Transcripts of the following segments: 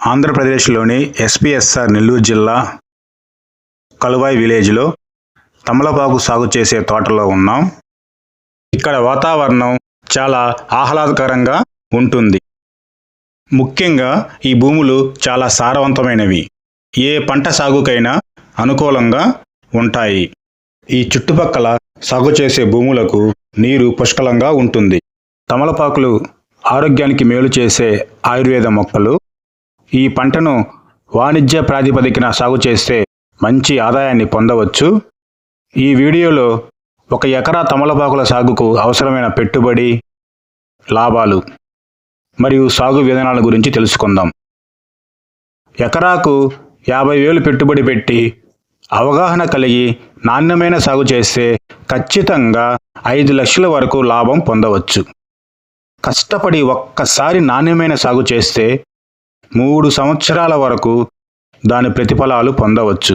ఆంధ్రప్రదేశ్లోని ఎస్పీఎస్ఆర్ నెల్లూరు జిల్లా కలువాయి విలేజ్లో తమలపాకు సాగు చేసే తోటలో ఉన్నాం. ఇక్కడ వాతావరణం చాలా ఆహ్లాదకరంగా ఉంటుంది. ముఖ్యంగా ఈ భూములు చాలా సారవంతమైనవి. ఏ పంట సాగుకైనా అనుకూలంగా ఉంటాయి. ఈ చుట్టుపక్కల సాగు చేసే భూములకు నీరు పుష్కలంగా ఉంటుంది. తమలపాకులు ఆరోగ్యానికి మేలు చేసే ఆయుర్వేద మొక్కలు ఈ పంటను వాణిజ్య ప్రాతిపదికన సాగు చేస్తే మంచి ఆదాయాన్ని పొందవచ్చు. ఈ వీడియోలో ఒక ఎకరా తమలపాకుల సాగుకు అవసరమైన పెట్టుబడి లాభాలు మరియు సాగు విధానాల గురించి తెలుసుకుందాం. ఎకరాకు యాభై వేలు పెట్టుబడి పెట్టి అవగాహన కలిగి నాణ్యమైన సాగు చేస్తే ఖచ్చితంగా ఐదు లక్షల వరకు లాభం పొందవచ్చు. కష్టపడి ఒక్కసారి నాణ్యమైన సాగు చేస్తే మూడు సంవత్సరాల వరకు దాని ప్రతిఫలాలు పొందవచ్చు.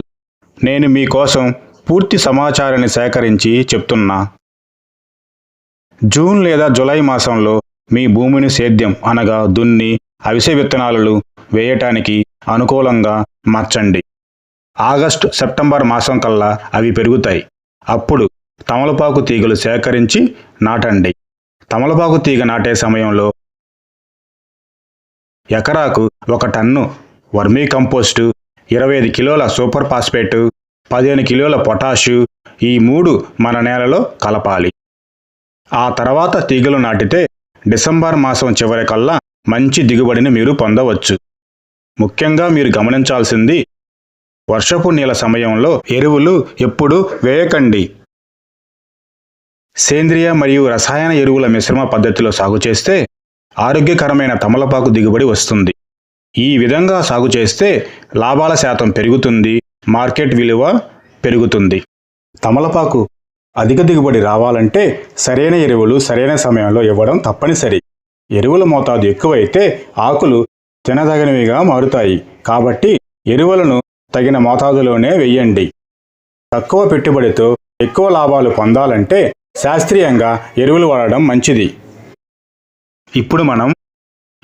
నేను మీకోసం పూర్తి సమాచారాన్ని సేకరించి చెప్తున్నా. జూన్ లేదా జులై మాసంలో మీ భూమిని సేద్యం అనగా దున్ని అవిసె విత్తనాలు వేయటానికి అనుకూలంగా మార్చండి. ఆగస్టు సెప్టెంబర్ మాసం కల్లా అవి పెరుగుతాయి. అప్పుడు తమలపాకు తీగలు సేకరించి నాటండి. తమలపాకు తీగ నాటే సమయంలో ఎకరాకు ఒక టన్ను వర్మీ కంపోస్టు ఇరవై ఐదు కిలోల సూపర్ ఫాస్ఫేటు పదిహేను కిలోల పొటాషు ఈ మూడు మన నేలలో కలపాలి. ఆ తర్వాత తీగలు నాటితే డిసెంబర్ మాసం చివరికల్లా మంచి దిగుబడిని మీరు పొందవచ్చు. ముఖ్యంగా మీరు గమనించాల్సింది వర్షపు నీళ్ళ సమయంలో ఎరువులు ఎప్పుడు వేయకండి. సేంద్రియ మరియు రసాయన ఎరువుల మిశ్రమ పద్ధతిలో సాగు చేస్తే ఆరోగ్యకరమైన తమలపాకు దిగుబడి వస్తుంది. ఈ విధంగా సాగు చేస్తే లాభాల శాతం పెరుగుతుంది మార్కెట్ విలువ పెరుగుతుంది. తమలపాకు అధిక దిగుబడి రావాలంటే సరైన ఎరువులు సరైన సమయంలో ఇవ్వడం తప్పనిసరి. ఎరువుల మోతాదు ఎక్కువైతే ఆకులు తినదగినవిగా మారుతాయి. కాబట్టి ఎరువులను తగిన మోతాదులోనే వెయ్యండి తక్కువ పెట్టుబడితో ఎక్కువ లాభాలు పొందాలంటే శాస్త్రీయంగా ఎరువులు వాడడం మంచిది. ఇప్పుడు మనం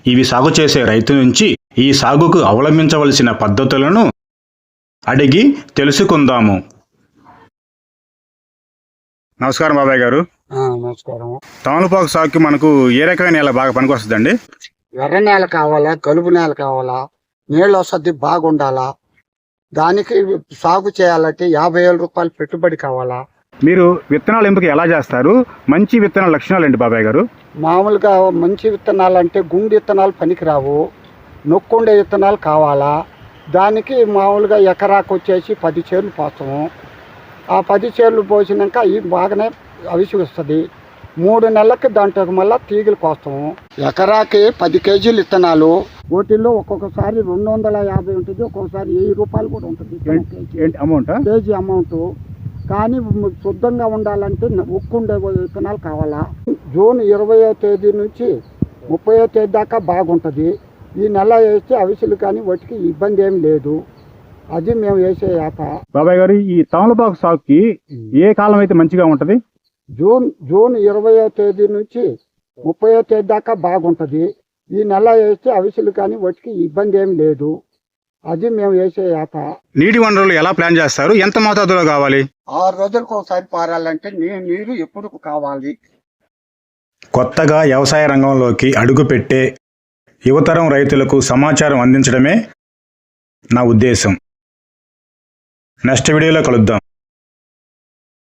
ఇవి సాగు చేసే రైతు నుంచి ఈ సాగుకు అవలంబించవలసిన పద్ధతులను అడిగి తెలుసుకుందాము. నమస్కారం బాబాయ్ గారు. నమస్కారం తమలపాకు సాగుకి మనకు ఏ రకమైన నేల బాగా పనికొస్తుందండి? ఎర్ర నేల కావాలా కలుపు నేల కావాలా నీళ్ళు వసతి బాగుండాలా దానికి సాగు చేయాలంటే యాభై వేల రూపాయలు పెట్టుబడి కావాలా మీరు విత్తనాల ఎంపిక ఎలా చేస్తారు? మంచి విత్తనాల లక్షణాలు ఏంటి బాబాయ్ గారు? మామూలుగా మంచి విత్తనాలు అంటే గుండు విత్తనాలు పనికిరావు. నొక్కుండే విత్తనాలు కావాలా? దానికి మామూలుగా ఎకరాకు వచ్చేసి పది చేర్లు పోస్తాము. ఆ పది చేర్లు పోసినాక ఇవి బాగానే అవిసి వస్తుంది. మూడు నెలలకి దాంట్లో మళ్ళీ తీగలు కోస్తాము. ఎకరాకి పది కేజీలు విత్తనాలు. వాటిల్లో ఒక్కొక్కసారి రెండు వందల యాభై ఉంటుంది. ఒక్కొక్కసారి వెయ్యి రూపాయలు కూడా ఉంటుంది. అమౌంట్ కేజీ అమౌంట్ కానీ శుద్ధంగా ఉండాలంటే న- ఉక్కుండే విత్తనాలు కావాలా? జూన్ ఇరవయో తేదీ నుంచి ముప్పయో తేదీ దాకా బాగుంటుంది. ఈ నెల వేస్తే అవిసెలు కానీ వాటికి ఇబ్బంది ఏం లేదు. అది మేము వేసే యాప. బాబాయ్ గారు ఈ తమలపాకు సాగుకి ఏ కాలం అయితే మంచిగా ఉంటది? జూన్ జూన్ ఇరవయో తేదీ నుంచి ముప్పయో తేదీ దాకా బాగుంటుంది. ఈ నెల వేస్తే అవిసెలు కానీ వాటికి ఇబ్బంది ఏం లేదు. అది మేము వేసే యాప నీటి వనరులు ఎలా ప్లాన్ చేస్తారు? ఎంత మోతాదులో కావాలి? ఆరు రోజులకు ఒకసారి పారాలంటే నీ నీరు ఎప్పుడు కావాలి? కొత్తగా వ్యవసాయ రంగంలోకి అడుగుపెట్టే యువతరం రైతులకు సమాచారం అందించడమే నా ఉద్దేశం. నెక్స్ట్ వీడియోలో కలుద్దాం.